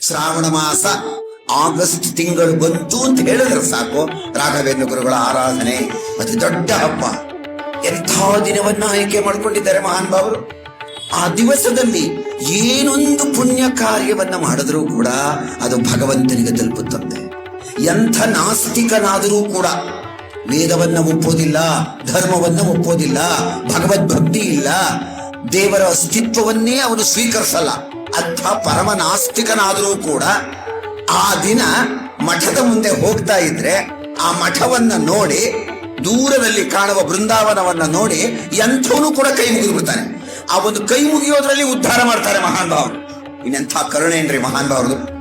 ಶ್ರಾವಣ ಮಾಸ ಆಗಸ್ಟ್ ತಿಂಗಳು ಬಂತು ಅಂತ ಹೇಳಿದ್ರೆ ಸಾಕು. ರಾಘವೇಂದ್ರ ಗುರುಗಳ ಆರಾಧನೆ ಅತಿ ದೊಡ್ಡ ಹಬ್ಬ. ಎಂಥ ದಿನವನ್ನ ಆಯ್ಕೆ ಮಾಡ್ಕೊಂಡಿದ್ದಾರೆ ಮಹಾನ್ ಭಾವರು ಆ ದಿವಸದಲ್ಲಿ ಏನೊಂದು ಪುಣ್ಯ ಕಾರ್ಯವನ್ನ ಮಾಡಿದ್ರೂ ಕೂಡ ಅದು ಭಗವಂತನಿಗೆ ತಲುಪುತ್ತದೆ. ಎಂಥ ನಾಸ್ತಿಕನಾದರೂ ಕೂಡ ವೇದವನ್ನ ಒಪ್ಪೋದಿಲ್ಲ, ಧರ್ಮವನ್ನ ಒಪ್ಪೋದಿಲ್ಲ, ಭಗವದ್ಭಕ್ತಿ ಇಲ್ಲ, ದೇವರ ಅಸ್ತಿತ್ವವನ್ನೇ ಅವನು ಸ್ವೀಕರಿಸಲ್ಲ. ಅಂಥ ಪರಮ ನಾಸ್ತಿಕನಾದರೂ ಕೂಡ ಆ ದಿನ ಮಠದ ಮುಂದೆ ಹೋಗ್ತಾ ಇದ್ರೆ ಆ ಮಠವನ್ನ ನೋಡಿ, ದೂರದಲ್ಲಿ ಕಾಣುವ ಬೃಂದಾವನವನ್ನ ನೋಡಿ ಎಂಥವನು ಕೂಡ ಕೈ ಮುಗಿದು ಬಿಡ್ತಾನೆ. ಆ ಒಂದು ಕೈ ಮುಗಿಯೋದ್ರಲ್ಲಿ ಉದ್ಧಾರ ಮಾಡ್ತಾರೆ ಮಹಾನ್ ಭಾವರು. ಇನ್ನೆಂಥ ಕರುಣೆ ಏನ್ರಿ ಮಹಾನ್ ಭಾವ್ರದು